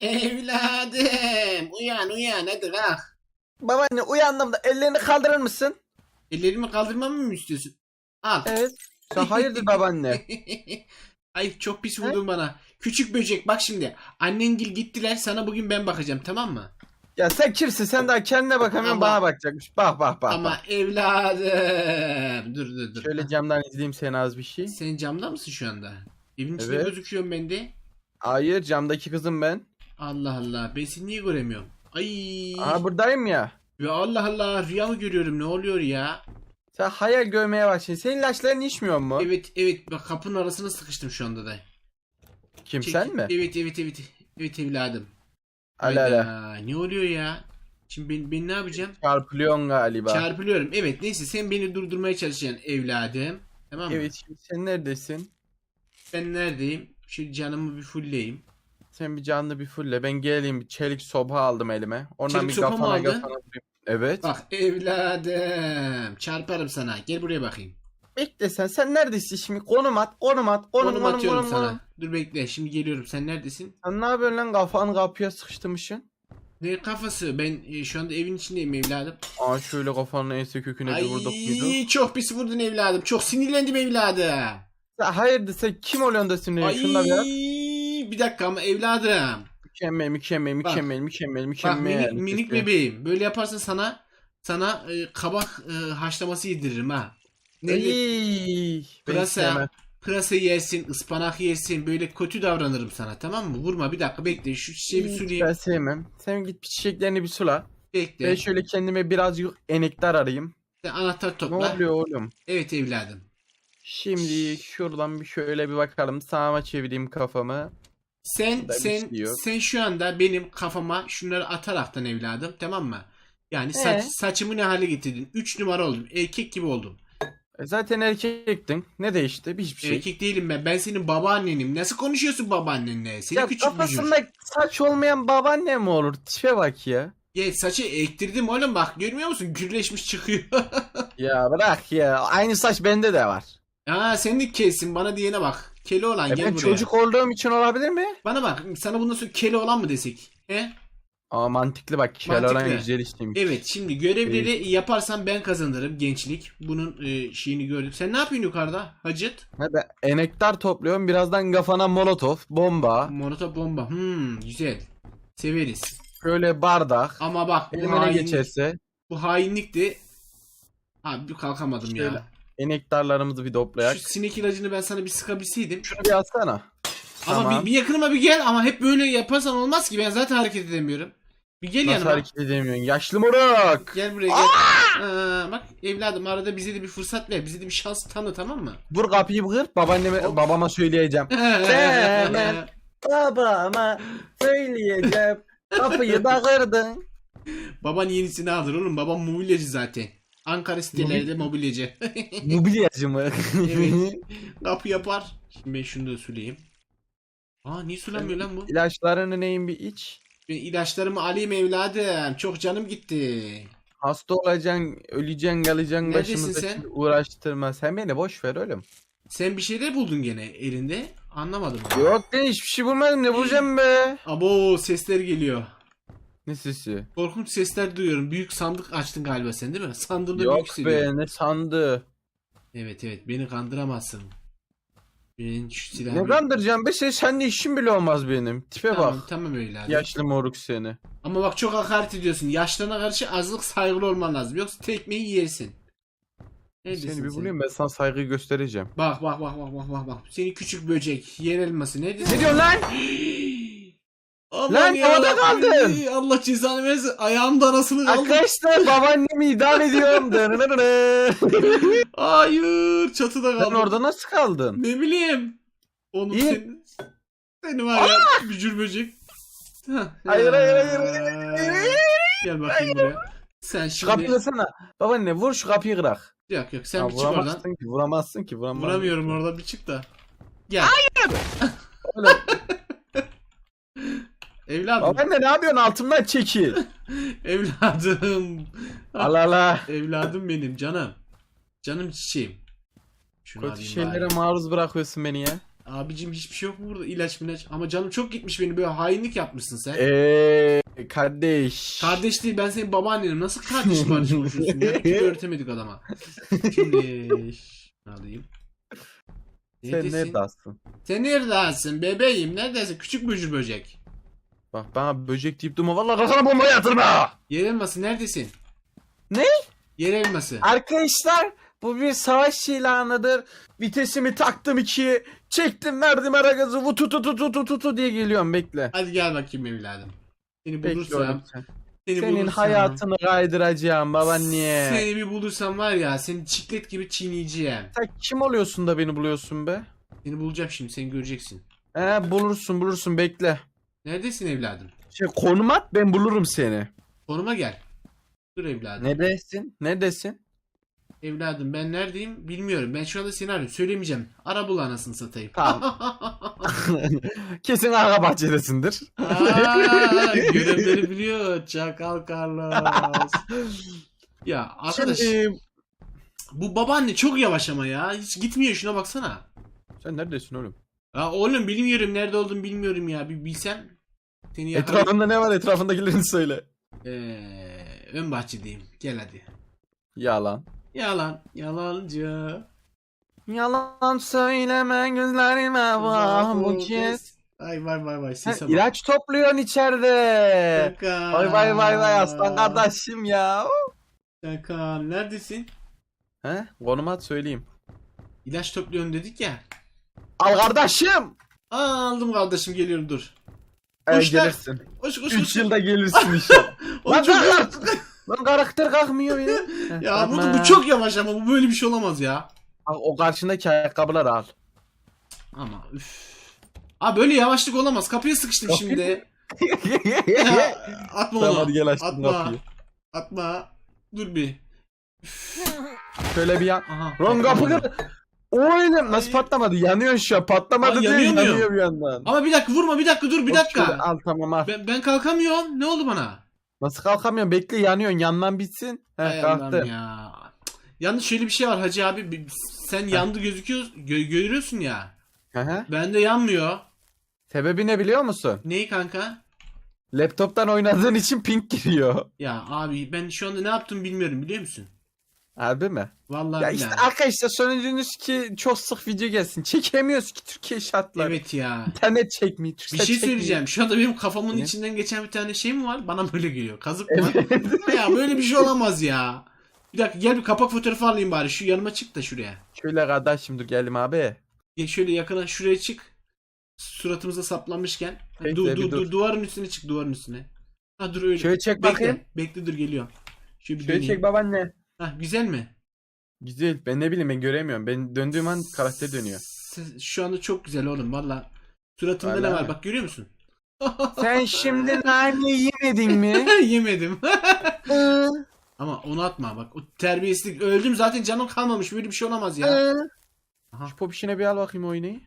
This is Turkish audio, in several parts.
Evladım uyan uyan hadi kalk. Babaanne uyandım da ellerini kaldırır mısın? Ellerimi kaldırmamı mı istiyorsun? Al. Evet. Sen hayırdır babaanne? Ay çok pis vurdun bana. Küçük böcek bak şimdi. Annengil gittiler sana bugün ben bakacağım tamam mı? Ya sen kimsin? Sen daha kendine bakamıyorsun Ama- bana bakacakmış. Bak bak bak. Ama bak. evladım. Dur dur dur. Şöyle camdan izleyeyim seni az bir şey. Sen camda mısın şu anda? Evin içinde Evet. gözüküyorum ben de. Hayır camdaki kızım ben. Allah Allah ben seni niye göremiyorum? Ay. Aha buradayım ya. Ya Allah Allah rüya mı görüyorum ne oluyor ya? Sen hayal görmeye başladın. Senin ilaçlarını içmiyor mu? Evet evet bak kapının arasına sıkıştım şu anda da. Kim Çek- sen mi? Evet evet evet. Evet evladım. Ala ala. Hayda, Ne oluyor ya? Şimdi ben, ben ne yapacağım? Çarpılıyorsun galiba. Çarpılıyorum. Evet neyse sen beni durdurmaya çalışacaksın evladım. Tamam mı? Evet şimdi sen neredesin? Ben neredeyim? Şu canımı bir fullleyeyim. Sen bir canlı bir fulle. Ben geleyim bir çelik sopa aldım elime. Ondan Çelik bir sopa mı kafana aldın? kafana vurayım. Evet. Bak evladım. Çarparım sana. Gel buraya bakayım. Bekle sen. Sen neredesin şimdi? Konum at. Konum at. Konum Konum konum atıyorum konum. sana. konum. Dur bekle. Şimdi geliyorum. Sen neredesin? Sen ne yapıyorsun lan? Kafanı kapıya sıkıştırmışsın. Ne kafası? Ben e, şu anda evin içindeyim evladım. Aa şöyle kafanın ense köküne bir vurduk muydu? Ay çok pis vurdun evladım. Çok sinirlendim evladım. Hayırdır sen kim oluyorsun da sinirli? Ay Şunda biraz. Bir dakika ama evladım. Mükemmel mükemmel mükemmel mükemmel Bak mükemmel. minik, minik bebeğim. Böyle yaparsan sana sana e, kabak e, haşlaması yediririm ha. Ne Ey, Pırasa, pırasa yersin, ıspanak yersin. Böyle kötü davranırım sana tamam mı? Vurma bir dakika bekle. Şu çiçeği bir sulayayım. Ben sevmem. Sen git çiçeklerini bir sula. Bekle. Ben şöyle kendime birazcık enektar arayayım. Sen anahtar Ne topla. oluyor oğlum? Evet evladım. Şimdi şuradan bir şöyle bir bakalım. Sağıma çevireyim kafamı. Sen sen sen şu anda benim kafama şunları ataraktan evladım tamam mı? Yani saç, Ee? saçımı ne hale getirdin? 3 numara oldum. Erkek gibi oldum. E zaten erkektin. Ne değişti? Hiçbir şey. Erkek değilim ben. Ben senin babaannenim. Nasıl konuşuyorsun babaannenle? Seni ya küçük bücür. kafasında saç olmayan babaanne mi olur? Tipe bak ya. Gel saçı ektirdim oğlum bak görmüyor musun? Gürleşmiş çıkıyor. Ya bırak ya. Aynı saç bende de var. Aa sen de kesin bana diyene bak. Keli olan E gel ben buraya. çocuk olduğum için olabilir mi? Bana bak sana bundan sonra keli olan mı desek? He? Aa mantıklı bak. Mantıklı. güzel işleymiş. Evet şimdi görevleri yaparsam ben kazanırım gençlik. Bunun e, şeyini gördüm. Sen ne yapıyorsun yukarıda Hacıt? Ha, ben enektar topluyorum. Birazdan kafana molotof, bomba, Monota bomba. Hmm güzel. Severiz. şöyle bardak. Ama bak bu, Elime ne hain, geçerse bu hainlikti. Abi kalkamadım Şöyle ya. Enektarlarımızı bir toplayak. Şu sinek ilacını ben sana bir sıkabilseydim. Şunu bir atsana. Ama Tamam. bir, bir yakınıma bir gel ama hep böyle yaparsan olmaz ki ben zaten hareket edemiyorum. Bir gel Nasıl yanıma. hareket edemiyorsun? Yaşlı moruk. Gel buraya gel. Aa, bak evladım arada bize de bir fırsat ver. Bize de bir şans tanı tamam mı? Vur kapıyı kır. Babaanneme, babama söyleyeceğim. Hemen. Babama söyleyeceğim. Kapıyı da kırdın. Baban yenisini alır oğlum. Babam mobilyacı zaten. Ankara sitelerde mobilyacı. Mobilyacı mı? Evet. Kapı yapar. Şimdi ben şunu da süleyeyim. Aa niye sulamıyor lan bu? İlaçlarını neyin bir iç. Ben ilaçlarımı alayım evladım. Çok canım gitti. Hasta olacaksın, öleceksin, kalacaksın Neredesin başımıza sen? uğraştırma. Sen beni boş ver oğlum. Sen bir şeyler buldun gene elinde. Anlamadım. Yok ben hiçbir şey bulmadım. Ne bulacağım be? Abo sesler geliyor. Ne sesi? Korkunç sesler duyuyorum. Büyük sandık açtın galiba sen değil mi? Sandığımda büyük Yok hissediyorum. be ne sandı? Evet evet beni kandıramazsın. Ben şu silahı... Ne kandıracağım be sen seninle işin bile olmaz benim. Tipe Tamam bak. tamam öyle hadi. Yaşlı moruk seni. Ama bak çok hakaret ediyorsun. Yaşlarına karşı azlık saygılı olman lazım. Yoksa tekmeyi yersin. Neredesin Seni bir sen? bulayım ben sana saygı göstereceğim. Bak bak bak bak bak bak bak. Seni küçük böcek. Yer elması. Neredesin? Ne diyorsun lan? Aman Lan, havada kaldın. Allah cezanı versin. Ayağımda nasıl kaldım? Arkadaşlar babaannemi idam ediyorum. Hayır. Çatıda Sen kaldım. orada nasıl kaldın? Ne bileyim. Onu İyi. sen, seni var ya bücür böcek. Hayır, hayır, hayır, hayır, hayır. Gel bakayım buraya. Sen şimdi... kapıyı kırsana. Babaanne vur şu kapıyı kırak. Yok yok sen Ya bir çık oradan. vuramazsın ki vuramazsın ki vuramazsın. Vuramıyorum oradan bir çık da. Gel. Oğlum, Evladım. Babaanne ne yapıyorsun altımdan çekil. Evladım. Allah Allah. Evladım benim canım. Canım çiçeğim. Şunu Kötü alayım şeylere bari. maruz bırakıyorsun beni ya. Abicim hiçbir şey yok mu burada ilaç milaç ama canım çok gitmiş benim böyle hainlik yapmışsın sen. Eee kardeş. Kardeş değil ben senin babaannenim nasıl kardeşim harcı konuşuyorsun ya Hiç öğretemedik adama. Şimdi alayım. Sen Neredesin? neredesin? Sen neredesin bebeğim neredesin küçük böcür böcek. Bak bana böcek deyip durma. Valla kafana bomba yatırma. Yer elması neredesin? Ne? Yer elması. Arkadaşlar bu bir savaş ilanıdır. Vitesimi taktım ikiye. Çektim verdim ara gazı. Vutu tu tu tu tu tu tu diye geliyorum bekle. Hadi gel bakayım evladım. Seni bulursam. Bekliyorum. Seni Senin bulursam- hayatını kaydıracağım babaanne. Seni bir bulursam var ya seni çiklet gibi çiğneyeceğim. Sen kim oluyorsun da beni buluyorsun be? Seni bulacağım şimdi sen göreceksin. He bulursun bulursun bekle. Neredesin evladım? Şey konum at ben bulurum seni. Konuma gel. Dur evladım. Neredesin? Neredesin? Evladım ben neredeyim bilmiyorum. Ben şu anda seni arıyorum. Söylemeyeceğim. Ara bul anasını satayım. Tamam. Kesin arka bahçedesindir. Aa, görevleri biliyor. Çakal Carlos. Ya arkadaş Şimdi bu babaanne çok yavaş ama ya. Hiç gitmiyor şuna baksana. sen neredesin oğlum? Ya oğlum bilmiyorum nerede olduğumu bilmiyorum ya. Bir bilsem seni Etrafında ne var etrafındakilerini söyle. Ee, ön bahçedeyim. Gel hadi. Yalan. Yalan. Yalancı. Yalan söyleme gözlerime bak bu kez. Ay vay vay vay Sen ilaç topluyorsun içeride. Şaka. Vay vay vay vay aslan kardeşim ya. Şaka. Neredesin? He? Konum at söyleyeyim. İlaç topluyorum dedik ya. Al kardeşim. Aa, aldım kardeşim geliyorum dur. Ee, lan. gelirsin. Koş koş 3 koş. yılda gelirsin inşallah. Oğlum Lan çok kalk yavaş. Lan karakter kalkmıyor benim. Heh, Ya bu, tamam. bu çok yavaş ama bu böyle bir şey olamaz ya. Bak, o karşındaki ayakkabıları al. Ama üf. Abi böyle yavaşlık olamaz. Kapıya sıkıştım Kapıyı- şimdi. Ya, atma tamam onu. hadi gel açtım Atma. kapıyı. Atma. Dur bir. Şöyle bir yan. Aha. Ron kapı kır. Oğlum nasıl patlamadı? Yanıyorsun şu an. Patlamadı Ay, değil yanıyor yanıyor bir yandan. Ama bir dakika vurma bir dakika dur bir Hop, dakika. şöyle Al tamam al. Ben, ben kalkamıyorum. Ne oldu bana? Nasıl kalkamıyorsun? Bekle yanıyorsun. Yandan bitsin. Hay Heh Allah'ım kalktı. ya. Yalnız şöyle bir şey var Hacı abi. Sen yandı gözüküyor, gö- görüyorsun ya. Hı hı. Bende yanmıyor. Sebebi ne biliyor musun? Neyi kanka? Laptoptan oynadığın için ping giriyor. Ya abi ben şu anda ne yaptım bilmiyorum biliyor musun? Harbi mi? Vallahi Ya işte arkadaşlar sonucunuz ki çok sık video gelsin. Çekemiyoruz ki Türkiye şartları. Evet ya. İnternet çekmiyor. Bir Türksel şey çekmiyor. söyleyeceğim. Şu anda benim kafamın Ne? içinden geçen bir tane şey mi var? Bana böyle geliyor. Kazık mı? Evet. ya böyle bir şey olamaz ya. Bir dakika gel bir kapak fotoğrafı alayım bari. Şu yanıma çık da şuraya. Şöyle kardeşim dur geldim abi. Gel şöyle yakına şuraya çık. Suratımıza saplanmışken. Bekle, dur, bir dur, dur. dur, duvarın üstüne çık duvarın üstüne. Ha dur öyle. Şöyle çek Bekle. bakayım. Bekle dur geliyorum. Şöyle bir Şöyle döneyim. çek babaanne. Ha, güzel mi? Güzel. Ben ne bileyim ben göremiyorum. Ben döndüğüm an karakter dönüyor. Şu anda çok güzel oğlum valla. Suratımda ne Vallahi var mi? bak görüyor musun? Sen şimdi nane yemedin mi? Yemedim. Ama onu atma bak. O terbiyesizlik. Öldüm zaten canım kalmamış. Böyle bir şey olamaz ya. Aha. Şu pop işine bir al bakayım oyunu.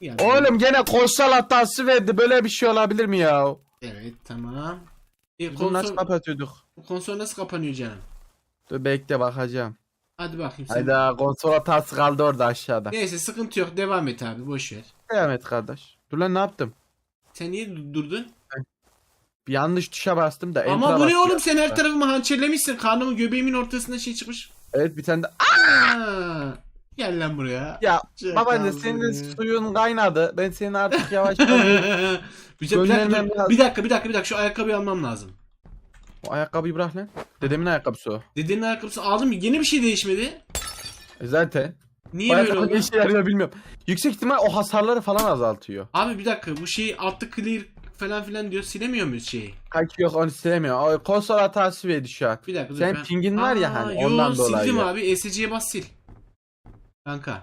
Yani- Oğlum gene konsol hatası verdi. Böyle bir şey olabilir mi ya? Evet tamam. E, bunu nasıl konsol, kapatıyorduk? konsol nasıl kapanıyor canım? Dur bekle bakacağım. Hadi bakayım sen. Hayda konsol hatası kaldı orada aşağıda. Neyse sıkıntı yok. Devam et abi. Boş ver. Devam et kardeş. Dur lan ne yaptım? Sen niye du- durdun? Bir yanlış tuşa bastım da. Ama bu ne bastım. oğlum sen her tarafımı hançerlemişsin. Karnımın göbeğimin ortasında şey çıkmış. Evet bir tane de. Aa, gel lan buraya. Ya Çakal babaanne seni. senin suyun kaynadı. Ben senin artık yavaş bir, dakika, bir, Göndermem dakika, lazım. bir dakika bir dakika bir dakika şu ayakkabıyı almam lazım. O ayakkabıyı bırak lan. Dedemin ayakkabısı o. Dedenin ayakkabısını aldım yine bir şey değişmedi. E zaten. Niye böyle oldu? ne işe yarıyor bilmiyorum. Yüksek ihtimal o hasarları falan azaltıyor. Abi bir dakika bu şeyi altta clear falan filan diyor silemiyor muyuz şeyi? Kaç yok onu sevmiyor. O konsol hatası verdi şu an. Bir dakika dur Sen ben- pingin var ya Aa, hani yo, ondan dolayı. sildim abi ESC'ye bas sil. Kanka.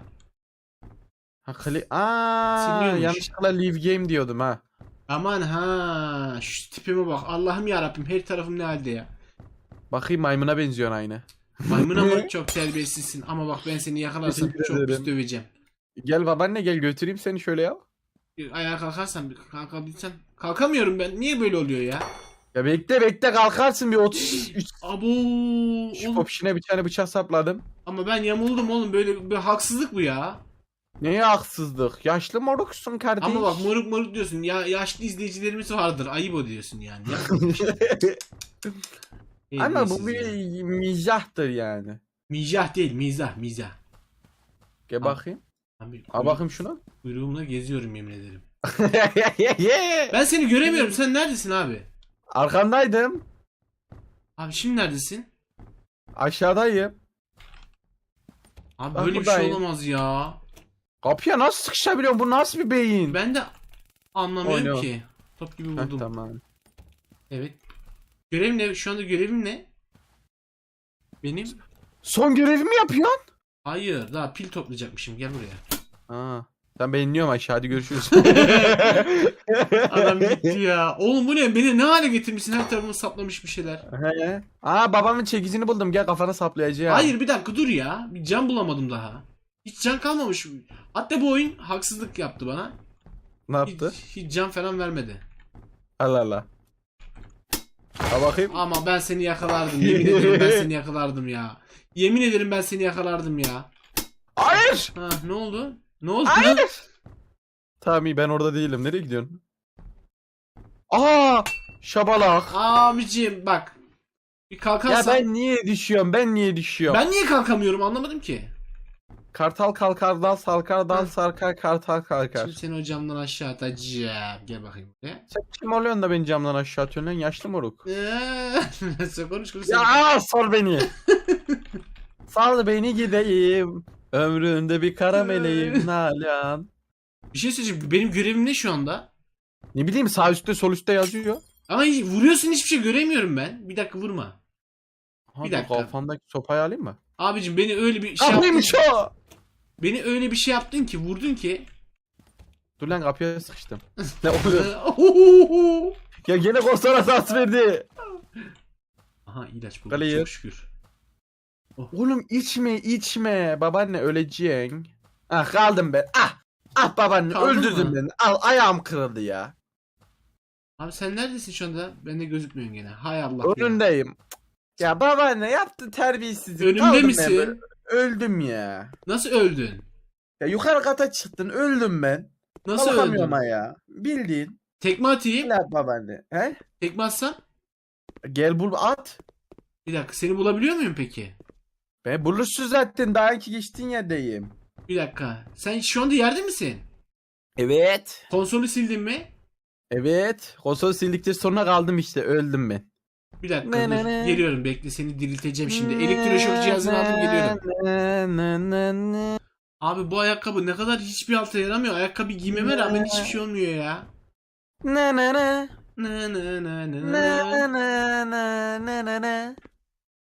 Ha, kli- Aa, Siliyormuş. yanlışlıkla leave game diyordum ha. Aman ha şu tipime bak Allah'ım ya Rabbim her tarafım ne halde ya. Bakayım maymuna benziyorsun aynı. Maymun ama çok terbiyesizsin ama bak ben seni yakalarsam Teşekkür çok pis ederim. döveceğim. Gel babaanne gel götüreyim seni şöyle ya. Bir Ayağa kalkarsan bir kalkabilsem. Kalkamıyorum ben. Niye böyle oluyor ya? Ya bekle bekle kalkarsın bir 33 Abo. şu Oğlum, bir tane bıçak sapladım. ama ben yamuldum oğlum böyle bir haksızlık bu ya. Neye haksızlık? Yaşlı moruksun kardeş. Ama bak moruk moruk diyorsun. Ya yaşlı izleyicilerimiz vardır. Ayıp o diyorsun yani. Ya, Ama bu bir mizahtır yani. Mizah değil mizah mizah. Gel bakayım. Abi, Al bakayım şuna. Kuyruğumla geziyorum yemin ederim. Ben seni göremiyorum. Sen neredesin abi? Arkandaydım. Abi şimdi neredesin? Aşağıdayım. Abi Ben böyle bir şey buradayım. olamaz ya. Kapıya nasıl sıkışabiliyorum? Bu nasıl bir beyin? Ben de anlamıyorum Oyna. ki. Top gibi Heh, vurdum. tamam. Evet. Görevim ne? Şu anda görevim ne? Benim? Son görevimi yapıyorsun. Hayır. Daha pil toplayacakmışım. Gel buraya. Ha. Ben beğeniyorum aşağı hadi görüşürüz. Adam gitti ya. Oğlum bu ne? Beni ne hale getirmişsin? Her tarafıma saplamış bir şeyler. He. Aa babamın çekicini buldum gel kafana saplayacağım. Hayır bir dakika dur ya. Bir can bulamadım daha. Hiç can kalmamış. Hatta bu oyun haksızlık yaptı bana. Ne yaptı? Hiç, hiç can falan vermedi. Allah Allah. Ha bakayım. Ama ben seni yakalardım. Yemin ederim ben seni yakalardım ya. Yemin ederim ben seni yakalardım ya. Hayır. Ha ne oldu? Ne oldu? Hayır. Tamam iyi ben orada değilim. Nereye gidiyorsun? Aa! Şabalak. Abicim bak. Bir Ya kalkarsan. ben niye düşüyorum? Ben niye düşüyorum? Ben niye kalkamıyorum anlamadım ki. Kartal kalkar dal sarkar dal sarkar kartal kalkar. Şimdi seni o camdan aşağı atacağım. Gel bakayım buraya. Sen kim oluyorsun da beni camdan aşağı atıyorsun lan yaşlı moruk. Sen konuş konuş. Ya aa, sal beni. sal beni gideyim. Ömründe bir kara meleğim Nalan. Bir şey söyleyeceğim. Benim görevim ne şu anda? Ne bileyim sağ üstte sol üstte yazıyor. Ama hiç- vuruyorsun hiçbir şey göremiyorum ben. Bir dakika vurma. Hadi dakika. Kafandaki sopayı alayım mı? Abicim beni öyle bir şey yaptın. Kapıymış o. Beni öyle bir şey yaptın ki vurdun ki. Dur lan kapıya sıkıştım. ne oluyor? Ya gene kostara sas verdi. Aha ilaç buldum Kaleyi. çok şükür. Oğlum içme içme. Babaanne öleceksin. Ah kaldım ben. Ah. Ah babaanne Kaldın öldürdün mı? beni. Al ayağım kırıldı ya. Abi sen neredesin şu anda? Bende gözükmüyorsun gene. Hay Allah ya. Önündeyim. Ya babaanne yaptı terbiyesizlik. Önümde Kaldım ben misin? böyle. Öldüm ya. Nasıl öldün? Ya yukarı kata çıktın öldüm ben. Nasıl Kalkamıyorum öldün? ya. Bildiğin. Tekme atayım. Gel babaanne. He? Tekme atsam. Gel bul at. Bir dakika seni bulabiliyor muyum peki? Ben bulursun zaten daha iki geçtiğin yerdeyim. Bir dakika. Sen şu anda yerde misin? Evet. Konsolu sildin mi? Evet. Konsol sildikten sonra kaldım işte öldüm ben. Bir dakika Ne, dur. ne, ne. Geliyorum bekle seni dirilteceğim şimdi. Elektroşok cihazını aldım geliyorum. geliyorum. Abi bu ayakkabı ne kadar hiçbir alta yaramıyor. Ayakkabı giymeme rağmen hiçbir şey olmuyor ya. Ne ne ne. Ne ne ne ne Ne ne. ne ne ne ne ne.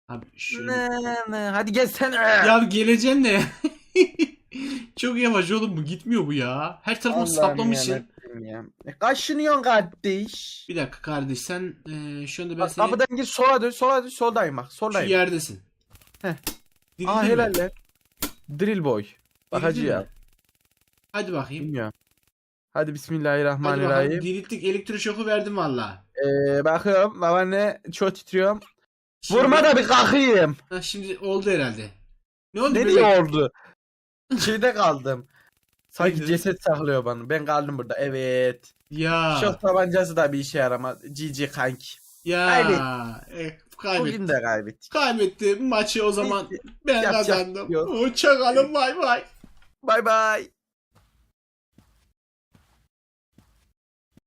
Abi şöyle. Ne ne. Hadi gel sen. Ya geleceğim ne? Çok yavaş oğlum bu gitmiyor bu ya. Her tarafını saplamışsın. Yarabbim ya. E, Kaşınıyorsun kardeş. Bir dakika kardeş sen eee, şu anda ben Bak, seni kapıdan gir sola dön sola dön soldayım bak şu soldayım. yerdesin. Heh. Dirildin Aa mi? helaller. Drill boy. Bakacı Dirildin ya. Hadi bakayım. Bilmiyorum. Hadi Hadi bakalım. bismillahirrahmanirrahim. Dirilttik elektroşoku verdim valla. Ee, bakıyorum babaanne çok titriyorum. Şimdi- Vurma da bir kalkayım. Ha, şimdi oldu herhalde. Ne oldu Ne bebek? diye oldu? Şeyde kaldım. Sanki Neydi? ceset saklıyor bana. Ben kaldım burada. Evet. Ya. Şok tabancası da bir işe yaramaz. GG kanki. Ya. Kaybettik. E, kaybettim. Bugün de kaybettik. Kaybettim maçı o zaman Neyse, ben yapacak kazandım. yok. Hoşçakalın bay bay. Bay bay.